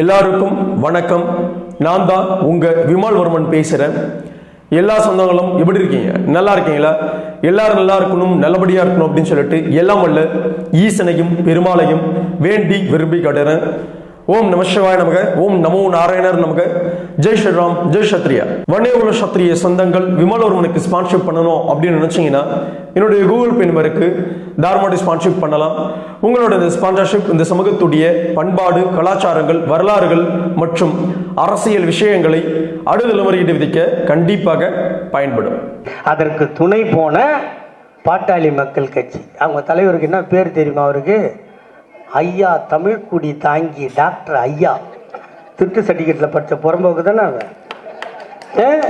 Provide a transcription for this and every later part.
எல்லாருக்கும் வணக்கம். நான் தான் உங்க விமால்வர்மன் பேசுறேன். எல்லா சொந்தங்களும் எப்படி இருக்கீங்க? நல்லா இருக்கீங்களா? எல்லாரும் நல்லா இருக்கணும் நல்லபடியா இருக்கணும் அப்படின்னு சொல்லிட்டு எல்லாம் வல்ல ஈசனையும் பெருமாளையும் வேண்டி விரும்பி கட்டுறேன். ஓம் நம சிவாய நமக ஓம் நமோ நாராயணர் நமக. ஜெய் ஸ்ரீராம் ஜெய் சத்ரியா வன்னியகுல சத்திரிய சொந்தங்கள் விமலவர்மனுக்கு ஸ்பான்ஷிப் பண்ணணும் அப்படின்னு நினைச்சீங்கன்னா என்னுடைய கூகுள் பே நம்பருக்கு தார்மாடி ஸ்பான்ஷிப் பண்ணலாம். உங்களோட இந்த ஸ்பான்சர்ஷிப் இந்த சமூகத்துடைய பண்பாடு கலாச்சாரங்கள் வரலாறுகள் மற்றும் அரசியல் விஷயங்களை அடுத்த முறையீடு விதிக்க கண்டிப்பாக பயன்படும். அதற்கு துணை போன பாட்டாளி மக்கள் கட்சி. அவங்க தலைவருக்கு என்ன பேர் தெரியுமா அவருக்கு? ஐயா தமிழ்குடி தாங்கி டாக்டர் ஐயா. திட்டு சர்டிஃபிகேட்டில் படித்த புறம்போக்கு தானே அவன்? ஏ?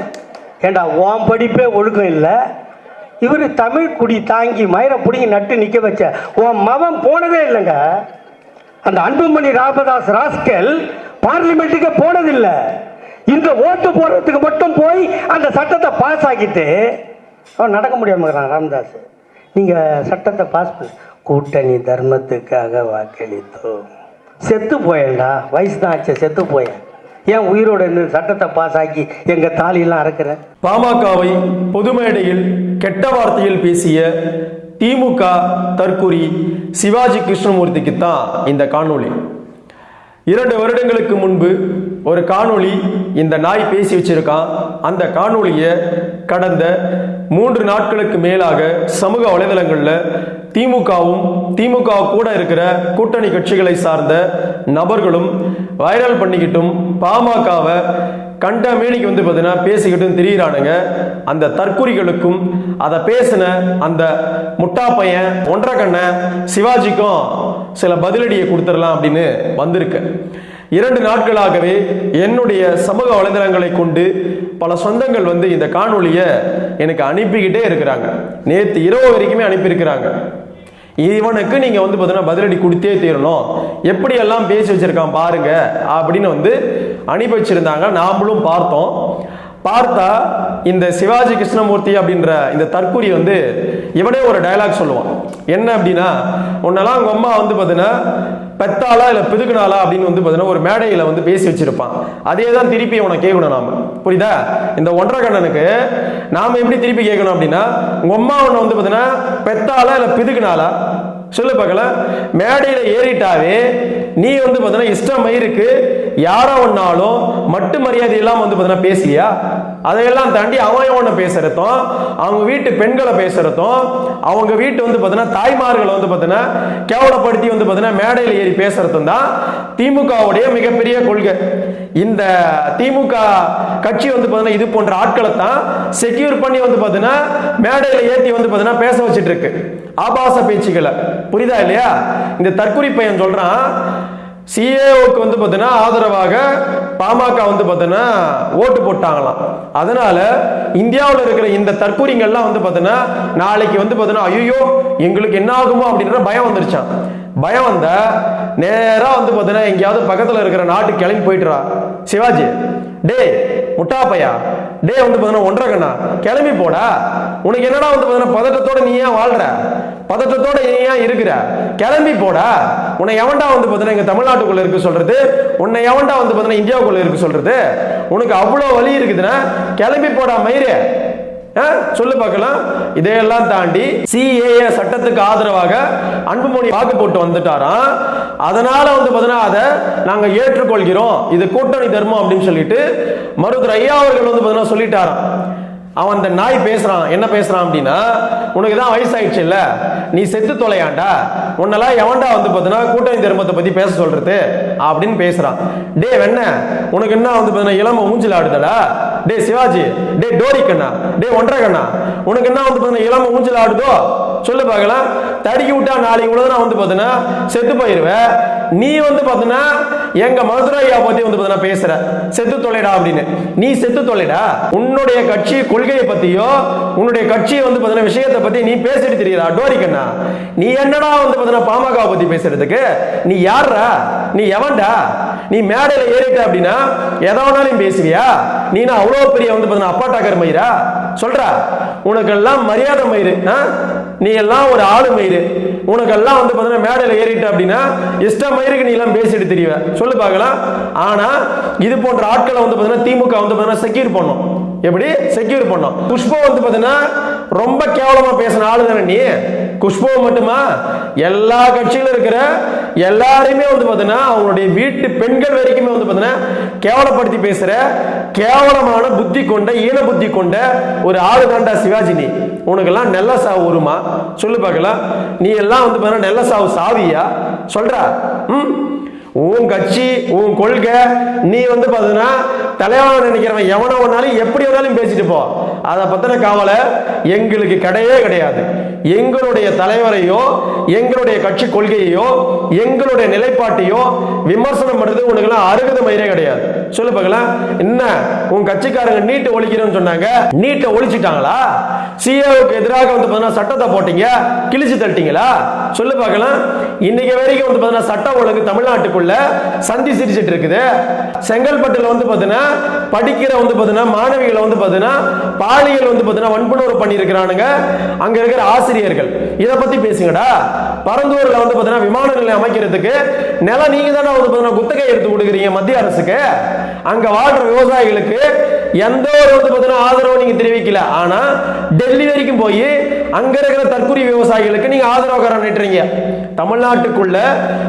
ஏண்டா உன் படிப்பே ஒழுக்கம் இல்லை. இவர் தமிழ்குடி தாங்கி மயிரை பிடிங்கி நட்டு நிற்க வச்ச உன் மவன் போனதே இல்லைங்க. அந்த அன்புமணி ராமதாஸ் ராஸ்கல் பார்லிமெண்ட்டுக்கே போனதில்லை. இந்த ஓட்டு போடுறதுக்கு மட்டும் போய் அந்த சட்டத்தை பாஸ் ஆக்கிட்டு அவன் நடக்க முடியாமல் ராமதாஸ். நீங்கள் சட்டத்தை பாஸ் பண்ண. கூட்டணி தர்மத்துக்காக வாக்களித்தோம். செத்து போயேன்டா. வயசு தான் ஆச்சு செத்து போயேன். ஏன் உயிரோட இருந்து சட்டத்தை பாஸ் ஆக்கி எங்க தாலியெல்லாம் அறக்கிற? பாமகவை பொது மேடையில் கெட்ட வார்த்தையில் பேசிய திமுக தற்குறி சிவாஜி கிருஷ்ணமூர்த்திக்கு தான் இந்த காணொளி. இரண்டு வருடங்களுக்கு முன்பு ஒரு காணொளி இந்த நாய் பேசி வச்சிருக்கான். அந்த காணொளியை கடந்த மூன்று நாட்களுக்கு மேலாக சமூக வலைதளங்களில் திமுகவும் திமுக கூட இருக்கிற கூட்டணி கட்சிகளை சார்ந்த நபர்களும் வைரல் பண்ணிக்கிட்டும் பாமகவை கண்ட மேனிக்கு வந்து பார்த்தீங்கன்னா பேசிக்கிட்டும் திரியிறானுங்க. அந்த தற்குறிகளுக்கும் அதை பேசின அந்த முட்டா பையன் ஒன்றரை கண்ணை சிவாஜிக்கும் சில பதிலடியை கொடுத்துடலாம் அப்படின்னு வந்திருக்கு. இரண்டு நாட்களாகவே என்னுடைய சமூக வலைதளங்களை கொண்டு பல சொந்தங்கள் வந்து இந்த காணொலியை எனக்கு அனுப்பிக்கிட்டே இருக்கிறாங்க. நேற்று இரவு வரைக்குமே அனுப்பியிருக்கிறாங்க. இவனுக்கு நீங்க வந்து பார்த்தீங்கன்னா பதிலடி கொடுத்தே தீரணும். எப்படி எல்லாம் பேசி வச்சிருக்கான் பாருங்க அப்படின்னு வந்து அனுப்பி வச்சிருந்தாங்க. நாமளும் பார்த்தோம். பார்த்தா இந்த சிவாஜி கிருஷ்ணமூர்த்தி அப்படின்ற இந்த தற்கூரி வந்து இவனே ஒரு டயலாக் சொல்லுவான். என்ன அப்படின்னா உன்னெல்லாம் உங்க அம்மா வந்து பார்த்தீங்கன்னா பெத்தாளா இல்லை பிதுக்குனாலா அப்படின்னு வந்து பார்த்தீங்கன்னா ஒரு மேடையில் வந்து பேசி வச்சிருப்பான். அதே தான் திருப்பி அவனை கேட்கணும் நாம. புரியுதா? இந்த ஒன்றரை கண்ணனுக்கு நாம எப்படி திருப்பி கேட்கணும் அப்படின்னா உங்க அம்மா உன்னை வந்து பார்த்தீங்கன்னா பெத்தாளா இல்லை பிதுக்குனாலா சொல்லு பார்க்கல மேடையில் ஏறிட்டாவே நீ வந்து பார்த்தீங்கன்னா இஷ்டம் மயிருக்கு யாரோ ஒன்னாலும் மட்டு மரியாதை இல்லாம வந்து பார்த்தீங்கன்னா பேசலையா அதையெல்லாம் தாண்டி அவன் ஒன்று பேசுறதும் அவங்க வீட்டு பெண்களை பேசுறதும் அவங்க வீட்டு வந்து பார்த்தீங்கன்னா தாய்மார்களை வந்து பார்த்தீங்கன்னா கேவலப்படுத்தி வந்து பார்த்தீங்கன்னா மேடையில் ஏறி பேசுறதும் தான் திமுகவுடைய மிகப்பெரிய கொள்கை. இந்த திமுக கட்சி வந்து பார்த்தீங்கன்னா இது போன்ற ஆட்களை தான் செக்யூர் பண்ணி வந்து பார்த்தீங்கன்னா மேடையில் ஏற்றி வந்து பார்த்தீங்கன்னா பேச வச்சுட்டு இருக்கு. ஆபாச பேச்சுக்களை. புரியுதா இல்லையா? இந்த தற்குறி பையன் சொல்றான் சிஏஓக்கு வந்து பார்த்தீங்கன்னா ஆதரவாக பாமக வந்து பார்த்தீங்கன்னா ஓட்டு போட்டாங்களாம். அதனால இந்தியாவில் இருக்கிற இந்த தற்கூரிங்கள்லாம் வந்து பார்த்தீங்கன்னா நாளைக்கு வந்து பார்த்தீங்கன்னா ஐயோ எங்களுக்கு என்ன ஆகுமோ அப்படின்ற பயம் வந்துருச்சான் பயம் வந்த நேராக வந்து பார்த்தீங்கன்னா எங்கேயாவது பக்கத்தில் இருக்கிற நாட்டு கிளம்பி போயிட்டுறா. சிவாஜி டே முட்டாப்பையா? டே வந்து பார்த்தீங்கன்னா ஒன்றரை கண்ணா? கிளம்பி போடா. உனக்கு என்னடா வந்து பார்த்தீங்கன்னா பதட்டத்தோட நீ ஏன் வாழ்ற? பதற்றத்தோட ஏன் இருக்கிற. கிளம்பி போடா. உன்னை எவன்டா வந்து பார்த்தீங்கன்னா எங்க தமிழ்நாட்டுக்குள்ள இருக்க சொல்றது? உன்னை எவன்டா வந்து பார்த்தீங்கன்னா இந்தியாவுக்குள்ள இருக்க சொல்றது? உனக்கு அவ்வளோ வலி இருக்குதுன்னா கிளம்பி போடா மயிறு ஆ? சொல்லு பார்க்கலாம். இதையெல்லாம் தாண்டி சிஏஏ சட்டத்துக்கு ஆதரவாக அன்புமணி வாக்கு போட்டு வந்துட்டாராம். அதனால வந்து பார்த்தீங்கன்னா அதை நாங்கள் ஏற்றுக்கொள்கிறோம். இது கூட்டணி தர்மம் அப்படின்னு சொல்லிட்டு மருத்துவர் ஐயா அவர்கள் வந்து பார்த்தீங்கன்னா சொல்லிட்டாராம். அவன் அந்த நாய் பேசுறான். என்ன பேசுறான் அப்படின்னா உனக்கு தான் வயசாயிடுச்சு இல்ல? நீ செத்து தொலையாண்டா? உன்னெல்லாம் எவன்டா வந்து பார்த்தீங்கன்னா கூட்டணி தர்மத்தை பத்தி பேச சொல்றது? அப்படின்னு பேசுறான். டே வெண்ண உனக்கு என்ன வந்து பார்த்தீங்கன்னா இளம ஊஞ்சல் ஆடுதடா? டே சிவாஜி டே டோரி கண்ணா டே ஒன்றரை கண்ணா உனக்கு என்ன வந்து பார்த்தீங்கன்னா இளம ஊஞ்சல் ஆடுதோ? சொல்லு பார்க்கலாம். தடுக்கி விட்டா நாளைக்கு உலகம் வந்து பார்த்தீங்கன்னா செத்து போயிருவேன் நீ வந்து பார்த்தீங்கன்னா எங்க மதுரையா பத்தி வந்து பார்த்தீங்கன்னா பேசுற. செத்து தொலைடா அப்படின்னு. நீ செத்து தொலைடா? உன்னுடைய கட்சி கொள்கையை பத்தியோ உன்னுடைய கட்சியை வந்து பார்த்தீங்கன்னா விஷயத்தை பத்தி நீ பேசிட்டு தெரியுதா? டோரிக்கண்ணா நீ என்னடா வந்து பார்த்தீங்கன்னா பாமக பத்தி பேசுறதுக்கு? நீ யாரா நீ எவன்டா? நீ மேடையில ஏறிட்ட அப்படின்னா எதை வேணாலும் பேசுவியா? நீ நான் அவ்வளோ பெரிய வந்து பார்த்தீங்கன்னா அப்பாட்டாக்கர் மயிரா? சொல்றா. உனக்கெல்லாம் மரியாதை மயிறு ஆ? நீ எல்லாம் ஒரு ஆளு மயிறு உனக்கெல்லாம் வந்து பார்த்தீங்கன்னா மேடையில் ஏறிட்ட அப்படின்னா இஷ்ட மயிருக்கு நீ எல்லாம் பேசிட்டு தெரியவ சொல்லு பார்க்கலாம். ஆனால் இது போன்ற ஆட்களை வந்து பார்த்தீங்கன்னா திமுக வந்து பார்த்தீங்கன்னா செக்யூர் பண்ணும். எப்படி? செக்யூர் பண்ணோம். குஷ்பு வந்து பார்த்தீங்கன்னா ரொம்ப கேவலமாக பேசின ஆளு தானே நீ? குஷ்பு மட்டுமா? எல்லா கட்சியிலும் இருக்கிற எல்லாருமே வந்து பார்த்தீங்கன்னா அவங்களுடைய வீட்டு பெண்கள் வரைக்குமே வந்து பார்த்தீங்கன்னா கேவலப்படுத்தி பேசுற கேவலமான புத்தி கொண்ட ஈன புத்தி கொண்ட ஒரு ஆளு தாண்டா சிவாஜி நீ. உனக்கெல்லாம் நல்ல சாவு வருமா சொல்லு பார்க்கலாம். நீ எல்லாம் வந்து பார்த்தீங்கன்னா நல்ல சாவு சாவியா? சொல்றா. ம்? உன் கட்சி உன் கொள்கை நீ வந்து பார்த்தீங்கன்னா தலைவன் நினைக்கிறவன் எவனோ ஒன்னாலும் எப்படி வேணாலும் பேசிட்டு போ. அதை பத்தின கவலை எங்களுக்கு கிடையவே கிடையாது. எங்களுடைய தலைவரையோ எங்களுடைய கட்சி கொள்கையோ எங்களுடைய நிலைப்பாட்டையோ விமர்சனம் பண்றது உனக்குலாம் அருகத மயிரே கிடையாது. சொல்லு பார்க்கலாம். என்ன? உன் கட்சிக்காரங்க நீட்டை ஒழிக்கிறோம்னு சொன்னாங்க. நீட்டை ஒழிச்சிட்டாங்களா? சிஏவுக்கு எதிராக வந்து பார்த்தீங்கன்னா சட்டத்தை போட்டீங்க. கிழிச்சு தள்ளிட்டீங்களா? சொல்லு பார்க்கலாம். இன்னைக்கு வரைக்கும் வந்து பார்த்தீங்கன்னா சட்டம் ஒழுங்கு தமிழ்நாட்டுக்குள்ள சந்தி சிரிச்சிட்டு இருக்குது. செங்கல்பட்டுல வந்து பார்த்தீங்கன்னா படிக்கிற வந்து பார்த்தீங்கன்னா மாணவிகளை வந்து பார்த்தீங்கன்னா பாலியல் வந்து பார்த்தீங்கன்னா வன்புணர்வு பண்ணியிருக்கிறானுங்க. அங்க இருக்கிற ஆசிரியர்கள். இதை பத்தி பேசுங்கடா. பரந்தூர்ல வந்து பார்த்தீங்கன்னா விமான நிலையம் அமைக்கிறதுக்கு நிலம் நீங்க தானே வந்து பார்த்தீங்கன்னா குத்தகை எடுத்து கொடுக்குறீங்க மத்திய அரசுக்கு. அங்க வாழ்ற விவசாயிகளுக்கு எந்த ஒரு வந்து பார்த்தீங்கன்னா ஆதரவு நீங்க தெரிவிக்கல. ஆனா டெல்லி வரைக்கும் போய் அங்க இருக்கிற தற்கொலை விவசாயிகளுக்கு நீங்க ஆதரவு கரம் நீட்டுறீங்க தமிழ்நாட்டுக்குள்ள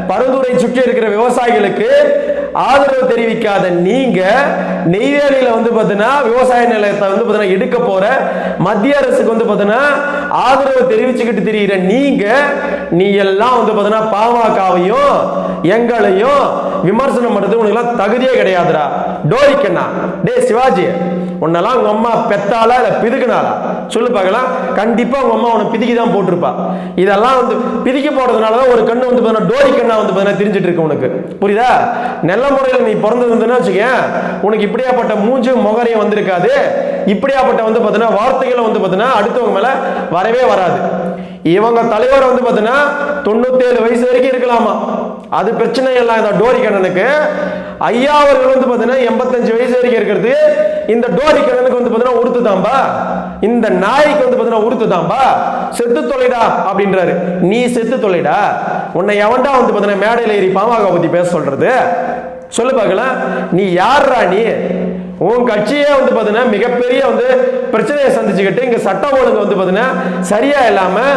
பருதுரை சுற்றி இருக்கிற விவசாயிகளுக்கு ஆதரவு தெரிவிக்காத நீங்க நெய்வேலியில வந்து பார்த்தீங்கன்னா விவசாய நிலையத்தை வந்து பார்த்தீங்கன்னா எடுக்க போற மத்திய அரசுக்கு வந்து பார்த்தீங்கன்னா ஆதரவு தெரிவிச்சுக்கிட்டு தெரியுற நீங்க நீ எல்லாம் வந்து பார்த்தீங்கன்னா பாமகவையும் எங்களையும் விமர்சனம் பண்றது உனக்கு எல்லாம் தகுதியே கிடையாதுடா. டோரிக்கண்ணா. டே சிவாஜி. உன்னெல்லாம் உங்க அம்மா பெத்தாளா இல்லை பிதுக்குனாளா? சொல்லு பார்க்கலாம். கண்டிப்பாக உங்க அம்மா உன்னை பிதுக்கி தான் போட்டிருப்பா. இதெல்லாம் வந்து பிதுக்கி போடுறதுனால தான் ஒரு கண்ணு வந்து பார்த்தீங்கன்னா டோரி கண்ணா வந்து பார்த்தீங்கன்னா தெரிஞ்சிட்டு இருக்கு உனக்கு. புரியுதா? நல்ல முறையில் நீ பிறந்திருந்தேன்னா வச்சுக்கேன் உனக்கு இப்படியாப்பட்ட மூஞ்சு முகரையும் வந்திருக்காது. இப்படியாப்பட்ட வந்து பார்த்தீங்கன்னா வார்த்தைகளை வந்து பார்த்தீங்கன்னா அடுத்தவங்க மேல வரவே வராது. இவங்க தலைவர் வந்து பார்த்தீங்கன்னா தொண்ணூத்தேழு வயசு வரைக்கும் இருக்கலாமா? அது பிரச்சனை இல்லை இந்த டோரி கண்ணனுக்கு. ஐயா அவர்கள் வந்து பார்த்தீங்கன்னா எண்பத்தஞ்சு வயசு வரைக்கும் இருக்கிறது. இந்த டோரி கண்ணனுக்கு வந்து பார்த்தீங்கன்னா உறுத்து தாம்பா இந்த நாய்க்கு வந்து பார்த்தீங்கன்னா உறுத்து தாம்பா செத்து தொலைடா அப்படின்றாரு. நீ செத்து தொலைடா. உன்னை எவன்டா வந்து பார்த்தீங்கன்னா மேடையில் ஏறி பாமக பத்தி பேச சொல்றது? சொல்லு பார்க்கலாம். நீ யார்ரா நீ? உன் கட்சியே வந்து பார்த்தீங்கன்னா மிகப்பெரிய வந்து பிரச்சனையை சந்திச்சுக்கிட்டு இங்கே சட்டம் ஒழுங்கு வந்து பார்த்தீங்கன்னா சரியா இல்லாமல்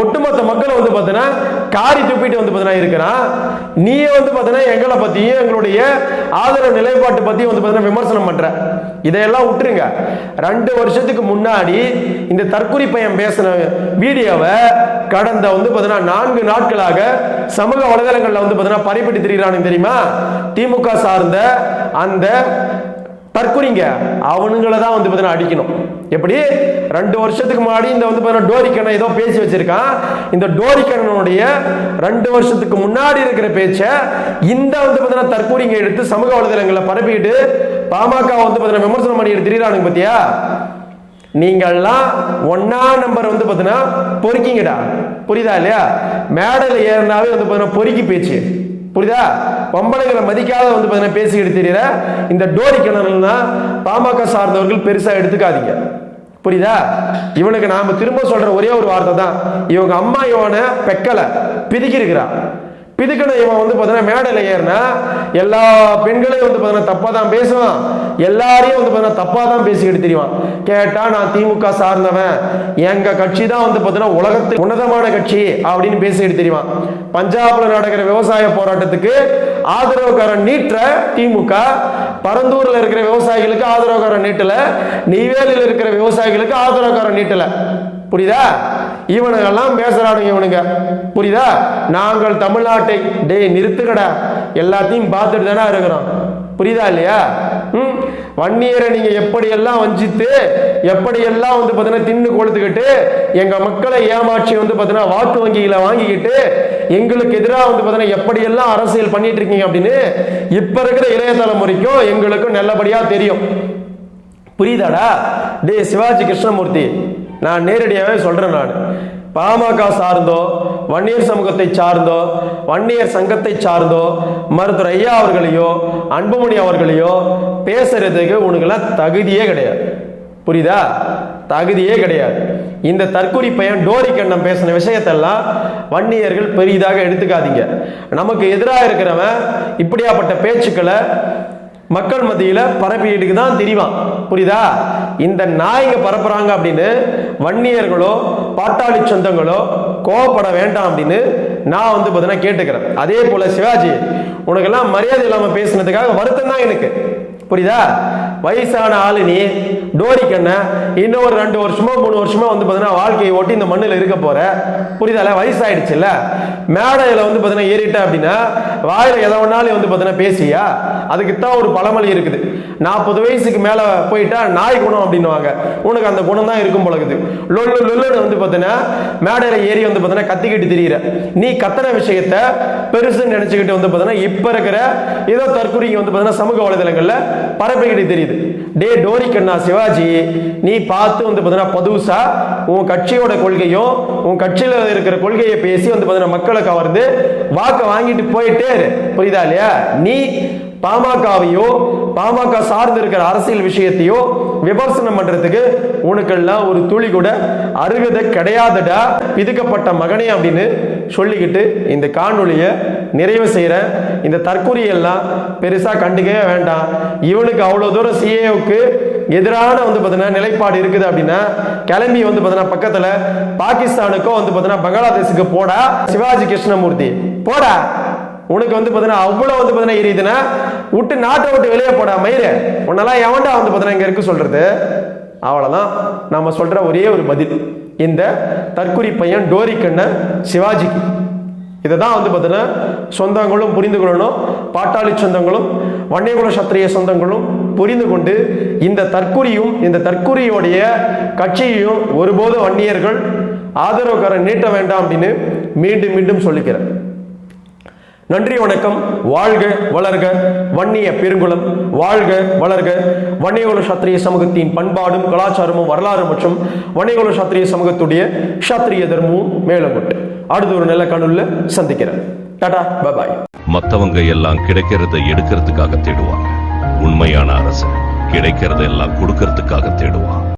ஒட்டுமொத்த மக்கள் வந்து பார்த்தீங்கன்னா காரி துப்பிட்டு வந்து பார்த்தீங்கன்னா இருக்கிறான் நீ வந்து பார்த்தீங்கன்னா எங்களை பற்றியும் எங்களுடைய ஆதரவு நிலைப்பாட்டு பற்றியும் வந்து பார்த்தீங்கன்னா விமர்சனம் பண்ணுற இதையெல்லாம் விட்டுருங்க. ரெண்டு வருஷத்துக்கு முன்னாடி இந்த தற்கொலை பையன் பேசின வீடியோவை கடந்த வந்து பார்த்தீங்கன்னா நான்கு நாட்களாக சமூக வலைதளங்களில் வந்து பார்த்தீங்கன்னா பறிப்பிட்டு தெரிகிறானுங்க தெரியுமா? திமுக சார்ந்த அந்த தற்கொலைங்க. அவனுங்களை தான் வந்து பார்த்தீங்கன்னா அடிக்கணும். எப்படி? ரெண்டு வருஷத்துக்கு முன்னாடி இந்த வந்து பார்த்தீங்கன்னா டோரிக்கண்ணன் ஏதோ பேசி வச்சிருக்கான். இந்த டோரிக்கண்ணனுடைய ரெண்டு வருஷத்துக்கு முன்னாடி இருக்கிற பேச்சை இந்த வந்து பார்த்தீங்கன்னா தற்கூரிங்க எடுத்து சமூக வலைதளங்களை பரப்பிட்டு பாமக வந்து பார்த்தீங்கன்னா விமர்சனம் பண்ணி திடீரானுங்க பார்த்தியா நீங்கள்லாம் ஒன்னா நம்பர் வந்து பார்த்தீங்கன்னா பொறுக்கிங்கடா. புரியுதா இல்லையா? மேடையில் ஏறினாவே வந்து பார்த்தீங்கன்னா பொறுக்கி பேச்சு. புரியுதா? பொம்பளைகளை மதிக்காத வந்து பார்த்தீங்கன்னா பேசிக்கிட்டு தெரியல. இந்த டோரி கிணறுனா பாமக சார்ந்தவர்கள் பெருசா எடுத்துக்காதீங்க. புரியுதா? இவனுக்கு நாம திரும்ப சொல்ற ஒரே ஒரு வார்த்தை தான். இவங்க அம்மா இவனை பெக்கலை பிரிக்கிருக்கிறான் பிதுக்கணும் இவன் வந்து பார்த்தீங்கன்னா மேடையில் ஏறினா எல்லா பெண்களையும் வந்து பார்த்தீங்கன்னா தப்பாக தான் பேசுவான். எல்லாரையும் வந்து பார்த்தீங்கன்னா தப்பாக தான் பேசிக்கிட்டு தெரியுவான் கேட்டால் நான் திமுக சார்ந்தவன். எங்கள் கட்சி தான் வந்து பார்த்தீங்கன்னா உலகத்து உன்னதமான கட்சி அப்படின்னு பேசிக்கிட்டு தெரியுவான் பஞ்சாபில் நடக்கிற விவசாய போராட்டத்துக்கு ஆதரவுக்காரன் நீட்டுற திமுக பரந்தூரில் இருக்கிற விவசாயிகளுக்கு ஆதரவுக்காரன் நீட்டலை நெய்வேலியில் இருக்கிற விவசாயிகளுக்கு ஆதரவுக்காரன் நீட்டலை. புரியுதா? இவனுங்கெல்லாம் பேசுறானுங்க இவனுங்க. புரியுதா? நாங்கள் தமிழ்நாட்டை டேய் நிறுத்துக்கடா எல்லாத்தையும் பார்த்துட்டு தானே இருக்கிறோம். புரியுதா இல்லையா? ம்? வன்னியரை நீங்க எப்படியெல்லாம் வஞ்சித்து எப்படியெல்லாம் வந்து பார்த்தீங்கன்னா தின்னு கொளுத்துக்கிட்டு எங்க மக்களை ஏமாற்றி வந்து பார்த்தீங்கன்னா வாக்கு வங்கிகளை வாங்கிக்கிட்டு எங்களுக்கு எதிராக வந்து பார்த்தீங்கன்னா எப்படியெல்லாம் அரசியல் பண்ணிட்டு இருக்கீங்க அப்படின்னு இப்ப இருக்கிற இளைய தலைமுறைக்கும் எங்களுக்கும் நல்லபடியா தெரியும். புரியுதாடா? டேய் சிவாஜி கிருஷ்ணமூர்த்தி நான் நேரடியாகவே சொல்றேன் நான். பாமக சார்ந்தோ வன்னியர் சமூகத்தை சார்ந்தோ வன்னியர் சங்கத்தை சார்ந்தோ மருத்துவர் ஐயா அவர்களையோ அன்புமணி அவர்களையோ பேசுறதுக்கு உனக்குலாம் தகுதியே கிடையாது. புரியுதா? தகுதியே கிடையாது. இந்த தற்கொலை பையன் டோரி கண்ணம் பேசின விஷயத்தெல்லாம் வன்னியர்கள் பெரிதாக எடுத்துக்காதீங்க. நமக்கு எதிராக இருக்கிறவன் இப்படியாப்பட்ட பேச்சுக்களை மக்கள் மத்தியில் பரப்பிட்டுக்கு தான் திரிவான். புரியுதா? இந்த நாய்ங்க பரப்புறாங்க அப்படின்னு வன்னியர்களோ பாட்டாளி சொந்தங்களோ கோவப்பட வேண்டாம் அப்படின்னு நான் வந்து பார்த்தீங்கன்னா கேட்டுக்கிறேன். அதே போல சிவாஜி உனக்கெல்லாம் மரியாதை இல்லாமல் பேசுனதுக்காக வருத்தம் தான் எனக்கு. புரியுதா? வயசான ஆளு நீ டோரி கண்ண இன்னும் ஒரு ரெண்டு வருஷமோ மூணு வருஷமோ வந்து பார்த்தீங்கன்னா வாழ்க்கையை ஓட்டி இந்த மண்ணில் இருக்க போற. புரியுதால? வயசாயிடுச்சுல்ல? மேடையில் வந்து பார்த்தீங்கன்னா ஏறிட்ட அப்படின்னா வாயில் எதை ஒன்னாலும் வந்து பார்த்தீங்கன்னா பேசியா? அதுக்கு தான் ஒரு பழமொழி இருக்குது. நாற்பது வயசுக்கு மேலே போயிட்டா நாய் குணம் அப்படின்னுவாங்க. உனக்கு அந்த குணம் தான் இருக்கும் பழகுது லொல்லு லொல்லுன்னு வந்து பார்த்தீங்கன்னா மேடையில் ஏறி வந்து பார்த்தீங்கன்னா கத்திக்கிட்டு தெரியுற. நீ கத்தன விஷயத்த பெருசுன்னு நினச்சிக்கிட்டு வந்து பார்த்தீங்கன்னா இப்போ இருக்கிற ஏதோ தற்குறிங்க வந்து பார்த்தீங்கன்னா சமூக வலைதளங்களில் பரப்பிக்கிட்டு தெரியுது. டே டோரி கண்ணா சிவாஜி நீ பார்த்து வந்து பார்த்தீங்கன்னா பதுசா உன் கட்சியோட கொள்கையும் உன் கட்சியில் இருக்கிற கொள்கையை பேசி வந்து பார்த்தீங்கன்னா மக்களை கவர்ந்து வாக்கை வாங்கிட்டு போயிட்டே இரு. புரியுதா இல்லையா? நீ பாமகவையோ பாமக சார்ந்து இருக்கிற அரசியல் விஷயத்தையோ விமர்சனம் பண்றதுக்கு உனக்கெல்லாம் ஒரு துளி கூட அருகதை கிடையாதுடா பிதுக்கப்பட்ட மகனே அப்படின்னு சொல்லிக்கிட்டு இந்த காணொலியை நிறைவு செய்கிற இந்த தற்கொலையெல்லாம் பெருசாக கண்டுக்கவே வேண்டாம். இவனுக்கு அவ்வளோ தூரம் சிஏவுக்கு எதிரான வந்து பார்த்தீங்கன்னா நிலைப்பாடு இருக்குது அப்படின்னா கிளம்பி வந்து பார்த்தீங்கன்னா பக்கத்தில் பாகிஸ்தானுக்கோ வந்து பார்த்தீங்கன்னா பங்களாதேஷுக்கு போடா சிவாஜி கிருஷ்ணமூர்த்தி. போடா. உனக்கு வந்து பார்த்தீங்கன்னா அவ்வளோ வந்து பார்த்தீங்கன்னா எரியுதுன்னா விட்டு நாட்டை விட்டு வெளியே போடா மயிறு உன்னெல்லாம் எவன்டா வந்து பார்த்தீங்கன்னா இங்கே இருக்கு சொல்கிறது அவ்வளோதான் நம்ம சொல்கிற ஒரே ஒரு பதில். இந்த தற்குறி பையன் டோரி கண்ணன் சிவாஜிக்கு. இதை தான் வந்து பார்த்தீங்கன்னா சொந்தங்களும் புரிந்து கொள்ளணும். பாட்டாளி சொந்தங்களும் வன்னியகுல சத்திரிய சொந்தங்களும் புரிந்து கொண்டு இந்த தற்குறியும் இந்த தற்குறியோடைய கட்சியையும் ஒருபோதும் வன்னியர்கள் ஆதரவுக்காரன் நீட்ட வேண்டாம் அப்படின்னு மீண்டும் மீண்டும் சொல்லிக்கிறேன் நன்றி வணக்கம். வாழ்க வளர்க. வன்னிய பெருங்குளம். வாழ்க வளர்க. வன்னியகுல சத்திரிய சமூகத்தின் பண்பாடும் கலாச்சாரமும் வரலாறு மற்றும் வன்னியகுல சத்திரிய சமூகத்துடைய சத்திரிய தர்மமும் மேலும் அடுத்த ஒரு நல்ல கணுல சந்திக்கிறேன். டாடா பாய் மத்தவங்க எல்லாம் கிடைக்கிறத எடுக்கிறதுக்காக தேடுவாங்க. உண்மையான அரசு கிடைக்கிறத எல்லாம் கொடுக்கறதுக்காக தேடுவான்.